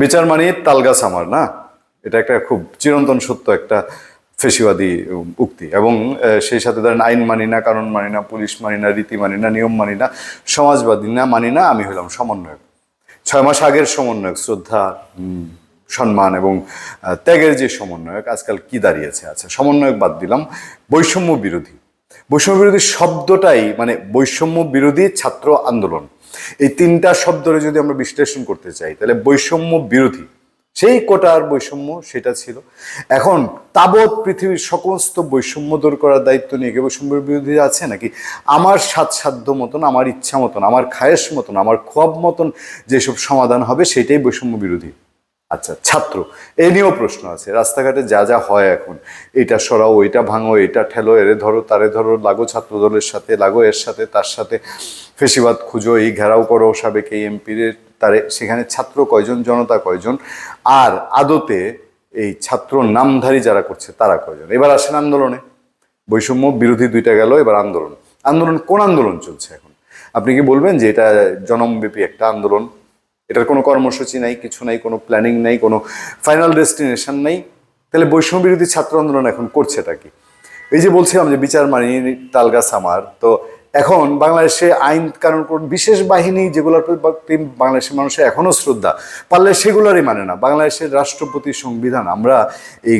বিচার মানে তালগাছ আমার, না? এটা একটা খুব চিরন্তন সত্য, একটা ফেসিবাদী উক্তি। এবং সেই সাথে ধরেন আইন মানি না কারণ মানি না, পুলিশ মানি না, রীতি মানি না, নিয়ম মানি না, সমাজবাদী না, মানি না, আমি হলাম সমন্বয়ক। ছয় মাস আগের সমন্বয়ক, শ্রদ্ধা সম্মান এবং ত্যাগের যে সমন্বয়ক, আজকাল কি দাঁড়িয়েছে? আচ্ছা সমন্বয়ক বাদ দিলাম, বৈষম্য বিরোধী। বৈষম্য বিরোধী শব্দটাই মানে বৈষম্য বিরোধী ছাত্র আন্দোলন। এই তিনটা শব্দরে যদি আমরা বিশ্লেষণ করতে চাই, তাহলে বৈষম্য বিরোধী। সেই কোটার বৈষম্য সেটা ছিল। এখন তাবৎ পৃথিবীর সমস্ত বৈষম্য দূর করার দায়িত্ব নিয়ে কে বৈষম্য বিরোধী আছে নাকি? আমার সাধ্য মতন, আমার ইচ্ছা মতন, আমার খায়েশ মতন, আমার খোয়াব মতন যেসব সমাধান হবে, সেটাই বৈষম্য বিরোধী। আচ্ছা ছাত্র, এ নিয়েও প্রশ্ন আছে। রাস্তাঘাটে যা যা হয় এখন, এটা সরাও ওইটা ভাঙো, এটা ঠেলো, এরে ধরো, তারে ধরো, লাগো ছাত্র দলের সাথে, লাগো এর সাথে, তার সাথে, ফেসিবাদ খুঁজো, এই ঘেরাও করো সাবেক এই এমপির, তারে, সেখানে ছাত্র কয়জন, জনতা কয়জন, আর আদতে এই ছাত্র নামধারী যারা করছে, তারা কয়জন? এবার আসেন আন্দোলনে। বৈষম্য বিরোধী দুইটা গেল, এবার আন্দোলন। আন্দোলন, কোন আন্দোলন চলছে এখন? আপনি কি বলবেন যে এটা জনমব্যাপী একটা আন্দোলন? এটার কোনো কর্মসূচি নাই, কিছু নাই, কোনো প্ল্যানিং নাই, কোনো ফাইনাল ডেস্টিনেশন নাই। তাহলে বৈষম্য বিরোধী ছাত্র আন্দোলন এখন করছেটা কি? এই যে বলছিলাম যে বিচার মানি তালগাছ আমার, তো এখন বাংলাদেশে আইন কারণ কোন বিশেষ বাহিনী যেগুলোর প্রতি বাংলাদেশের মানুষের এখনও শ্রদ্ধা, পারলে সেগুলোরই মানে না। বাংলাদেশের রাষ্ট্রপতি সংবিধান, আমরা এই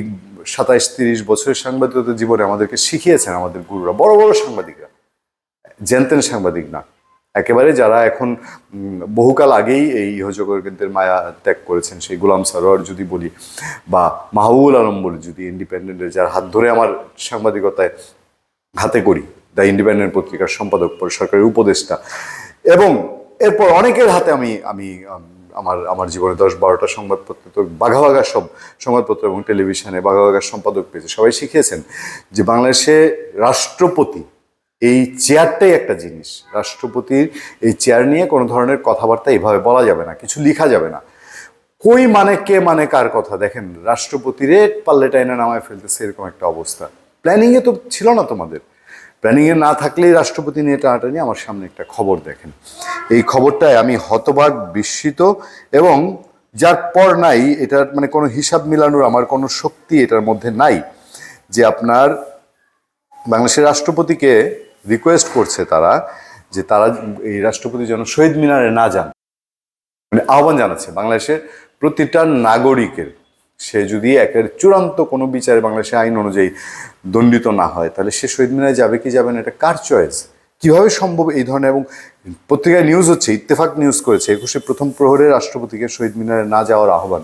সাতাইশ, তিরিশ বছরের সাংবাদিকতা জীবনে আমাদেরকে শিখিয়েছেন আমাদের গুরুরা, বড় বড় সাংবাদিকরা। জেনতেন সাংবাদিক না। একেবারে যারা এখন বহুকাল আগেই এই ইহজগতের মায়া ত্যাগ করেছেন, সেই গোলাম সারোয়ার যদি বলি বা মাহবুল আলম বলি যদি ইন্ডিপেন্ডেন্টের যার হাত ধরে আমার সাংবাদিকতায় হাতে করি, দ্য ইন্ডিপেন্ডেন্ট পত্রিকার সম্পাদক, পরে সরকারি উপদেষ্টা। এবং এরপর অনেকের হাতে আমি আমি আমার আমার জীবনে দশ বারোটা সংবাদপত্র, তো বাঘা বাঘা সব সংবাদপত্র এবং টেলিভিশনে বাঘা বাঘা সম্পাদক পেয়েছে। সবাই শিখিয়েছেন যে বাংলাদেশে রাষ্ট্রপতি এই চেয়ারটাই একটা জিনিস। রাষ্ট্রপতির এই চেয়ার নিয়ে কোনো ধরনের কথাবার্তা এভাবে বলা যাবে না, কিছু লেখা যাবে না। কই মানে কে মানে কার কথা? দেখেন রাষ্ট্রপতিরে পাল্লে টাইনে নামায় ফেলতেছে এরকম একটা অবস্থা। প্ল্যানিংয়ে তো ছিল না তোমাদের। প্ল্যানিংয়ে না থাকলেই রাষ্ট্রপতি নিয়ে টানাটানি আমার সামনে একটা খবর দেখেন। এই খবরটায় আমি হতবাক বিস্মিত এবং যার পর নাই, এটার মানে কোনো হিসাব মিলানোর আমার কোনো শক্তি এটার মধ্যে নাই যে আপনার বাংলাদেশের রাষ্ট্রপতিকে রিকোয়েস্ট করছে তারা যে তারা এই রাষ্ট্রপতি যেন শহীদ মিনারে না যান। মানে আহ্বান জানাচ্ছে বাংলাদেশের প্রতিটা নাগরিকের। সে যদি একের চূড়ান্ত কোনো বিচারে বাংলাদেশের আইন অনুযায়ী দণ্ডিত না হয়, তাহলে সে শহীদ মিনারে যাবে কি যাবে না, এটা কার চয়েস কীভাবে সম্ভব এই ধরনের এবং পত্রিকায় নিউজ হচ্ছে, ইত্তেফাক নিউজ করেছে, একুশে প্রথম প্রহরে রাষ্ট্রপতিকে শহীদ মিনারে না যাওয়ার আহ্বান।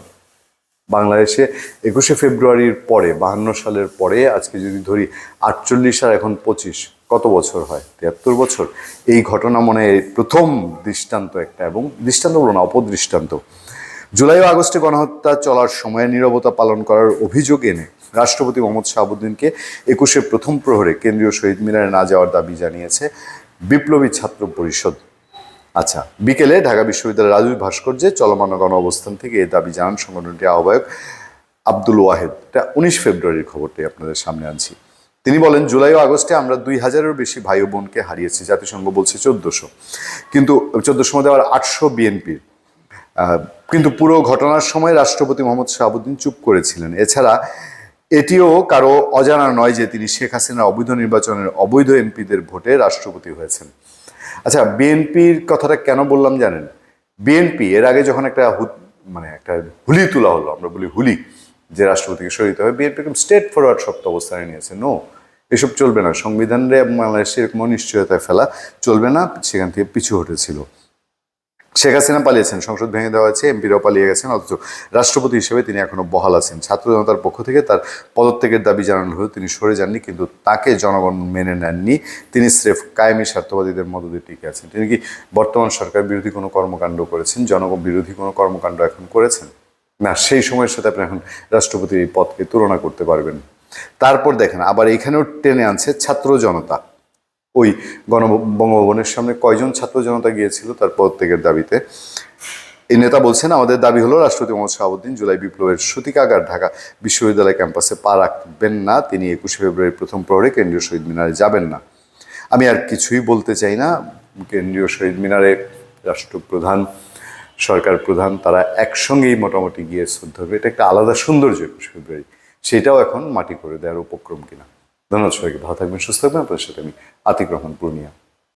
বাংলাদেশে একুশে ফেব্রুয়ারির পরে, বাহান্ন সালের পরে, আজকে যদি ধরি আটচল্লিশ আর এখন পঁচিশ কত বছর হয়? তিয়াত্তর বছর। এই ঘটনা মনে প্রথম দৃষ্টান্ত একটা এবং দৃষ্টান্ত বলো না, অপদৃষ্টান্ত। জুলাই ও আগস্টে গণহত্যা চলার সময়ে নীরবতা পালন করার অভিযোগ এনে রাষ্ট্রপতি মোহাম্মদ শাহাবুদ্দিনকে একুশে প্রথম প্রহরে কেন্দ্রীয় শহীদ মিনারে না যাওয়ার দাবি জানিয়েছে বিপ্লবী ছাত্র পরিষদ। আচ্ছা বিকেলে ঢাকা বিশ্ববিদ্যালয়ের রাজু ভাস্কর্যে চলমান গণ অবস্থান থেকে এই দাবি জানান সংগঠনটির আহ্বায়ক আব্দুল ওয়াহেদ। এটা উনিশ ফেব্রুয়ারির খবরটি আপনাদের সামনে আনছি। তিনি বলেন, জুলাই ও আগস্টে আমরা দুই হাজারেরও বেশি ভাই ও বোনকে হারিয়েছি, জাতিসংঘ বলছে চোদ্দশো। কিন্তু চোদ্দশো মধ্যে আবার আটশো বিএনপির কিন্তু পুরো ঘটনার সময় রাষ্ট্রপতি মোহাম্মদ শাহাবুদ্দিন চুপ করেছিলেন। এছাড়া এটিও কারও অজানা নয় যে তিনি শেখ হাসিনার অবৈধ নির্বাচনের অবৈধ এমপিদের ভোটে রাষ্ট্রপতি হয়েছেন। আচ্ছা বিএনপির কথাটা কেন বললাম জানেন? বিএনপি এর আগে যখন একটা মানে একটা হুলি তোলা হলো, আমরা বলি হুলি, যে রাষ্ট্রপতিকে সরিতে হবে বিএনপি একদম স্টেট ফরওয়ার্ড শক্ত অবস্থানে নিয়েছে। নো এসব চলবে না। সংবিধানে বাংলাদেশে এরকম অনিশ্চয়তায় ফেলা চলবে না, সেখান থেকে পিছু হটেছিল। শেখ হাসিনা পালিয়েছেন, সংসদ ভেঙে দেওয়া হয়েছে, এমপিরাও পালিয়ে গেছেন, অথচ রাষ্ট্রপতি হিসেবে তিনি এখনও বহাল আছেন। ছাত্র জনতার পক্ষ থেকে তার পদত্যাগের দাবি জানানো হলেও তিনি সরে যাননি, কিন্তু তাকে জনগণ মেনে নেননি। তিনি স্রেফ কায়েমি স্বার্থবাদীদের মদদে টিকে আছেন। তিনি কি বর্তমান সরকার বিরোধী কোনো কর্মকাণ্ড করেছেন? জনগণ বিরোধী কোনো কর্মকাণ্ড এখন করেছেন? না, সেই সময়ের সাথে আপনি এখন রাষ্ট্রপতির এই পদকে তুলনা করতে পারবেন। তারপর দেখেন, আবার এখানেও টেনে আনছে ছাত্র জনতা। ওই গণ বঙ্গভবনের সামনে কয়জন ছাত্র জনতা গিয়েছিল তার প্রত্যেকের দাবিতে? এই নেতা বলছেন, আমাদের দাবি হলো রাষ্ট্রপতি মোহাম্মদ শাহাবুদ্দিন জুলাই বিপ্লবের সূতিকাগার ঢাকা বিশ্ববিদ্যালয় ক্যাম্পাসে পা রাখবেন না। তিনি একুশে ফেব্রুয়ারি প্রথম প্রহরে কেন্দ্রীয় শহীদ মিনারে যাবেন না। আমি আর কিছুই বলতে চাই না। কেন্দ্রীয় শহীদ মিনারে রাষ্ট্রপ্রধান, সরকার প্রধান, তারা একসঙ্গেই মোটামুটি গিয়ে শ্রদ্ধা হবে। এটা একটা আলাদা সৌন্দর্য একুশে ফেব্রুয়ারি। সেটাও এখন মাটি করে দেওয়ার উপক্রম কিনা। ধন্যবাদ সবাইকে। ভালো থাকবেন, সুস্থ থাকবেন। আপনাদের সাথে আমি আতিক রহমান, পূর্ণিয়া।